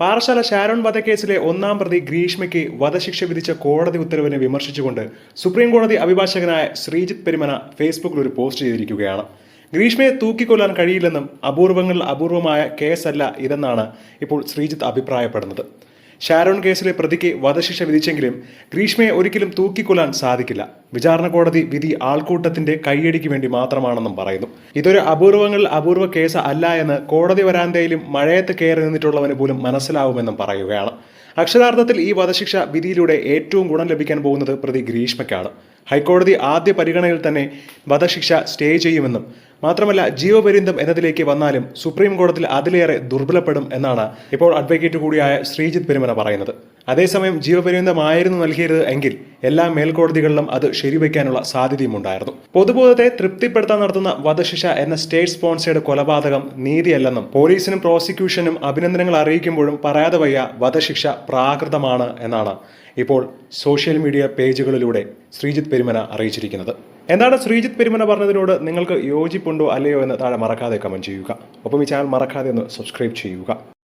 പാറശാല ഷാരോൺ വധക്കേസിലെ ഒന്നാം പ്രതി ഗ്രീഷ്മയ്ക്ക് വധശിക്ഷ വിധിച്ച കോടതി ഉത്തരവിനെ വിമർശിച്ചുകൊണ്ട് സുപ്രീം കോടതി അഭിഭാഷകനായ ശ്രീജിത്ത് പെരുമന ഫേസ്ബുക്കിൽ ഒരു പോസ്റ്റ് ചെയ്തിരിക്കുകയാണ്. ഗ്രീഷ്മയെ തൂക്കിക്കൊല്ലാൻ കഴിയില്ലെന്നും അപൂർവങ്ങളിൽ അപൂർവമായ കേസല്ല ഇതെന്നാണ് ഇപ്പോൾ ശ്രീജിത്ത് അഭിപ്രായപ്പെടുന്നത്. ഷാരോൺ കേസിലെ പ്രതിക്ക് വധശിക്ഷ വിധിച്ചെങ്കിലും ഗ്രീഷ്മയെ ഒരിക്കലും തൂക്കിക്കൊല്ലാൻ സാധിക്കില്ല. വിചാരണ കോടതി വിധി ആൾക്കൂട്ടത്തിന്റെ കൈയടിക്ക് വേണ്ടി മാത്രമാണെന്നും പറയുന്നു. ഇതൊരു അപൂർവങ്ങളിൽ അപൂർവ കേസ് അല്ല എന്ന് കോടതി വരാന്തയിലും മഴയത്ത് കയറി നിന്നിട്ടുള്ളവന് പോലും മനസ്സിലാവുമെന്നും പറയുകയാണ്. അക്ഷരാർത്ഥത്തിൽ ഈ വധശിക്ഷ വിധിയിലൂടെ ഏറ്റവും ഗുണം ലഭിക്കാൻ പോകുന്നത് പ്രതി ഗ്രീഷ്മയ്ക്കാണ്. ഹൈക്കോടതി ആദ്യ പരിഗണനയിൽ തന്നെ വധശിക്ഷ സ്റ്റേ ചെയ്യുമെന്നും മാത്രമല്ല ജീവപര്യന്തം എന്നതിലേക്ക് വന്നാലും സുപ്രീം കോടതിയിൽ അതിലേറെ ദുർബലപ്പെടും എന്നാണ് ഇപ്പോൾ അഡ്വക്കേറ്റ് കൂടിയായ ശ്രീജിത്ത് പെരുമന പറയുന്നത്. അതേസമയം ജീവപര്യന്തമായിരുന്നു നൽകിയത് എങ്കിൽ എല്ലാ മേൽക്കോടതികളിലും അത് ശരിവയ്ക്കാനുള്ള സാധ്യതയുമുണ്ടായിരുന്നു. പൊതുബോധത്തെ തൃപ്തിപ്പെടുത്താൻ നടത്തുന്ന വധശിക്ഷ എന്ന സ്റ്റേറ്റ് സ്പോൺസേഡ് കൊലപാതകം നീതിയല്ലെന്നും പോലീസിനും പ്രോസിക്യൂഷനും അഭിനന്ദനങ്ങൾ അറിയിക്കുമ്പോഴും പറയാതെ വയ്യ വധശിക്ഷ പ്രാകൃതമാണ് എന്നാണ് ഇപ്പോൾ സോഷ്യൽ മീഡിയ പേജുകളിലൂടെ ശ്രീജിത്ത് പെരുമന അറിയിച്ചിരിക്കുന്നത്. എന്താണ് ശ്രീജിത്ത് പെരുമന പറഞ്ഞതിനോട് നിങ്ങൾക്ക് യോജിപ്പുണ്ടോ അല്ലയോ എന്ന് താഴെ മറക്കാതെ കമന്റ് ചെയ്യുക. ഒപ്പം ഈ ചാനൽ മറക്കാതെ ഒന്ന് സബ്സ്ക്രൈബ് ചെയ്യുക.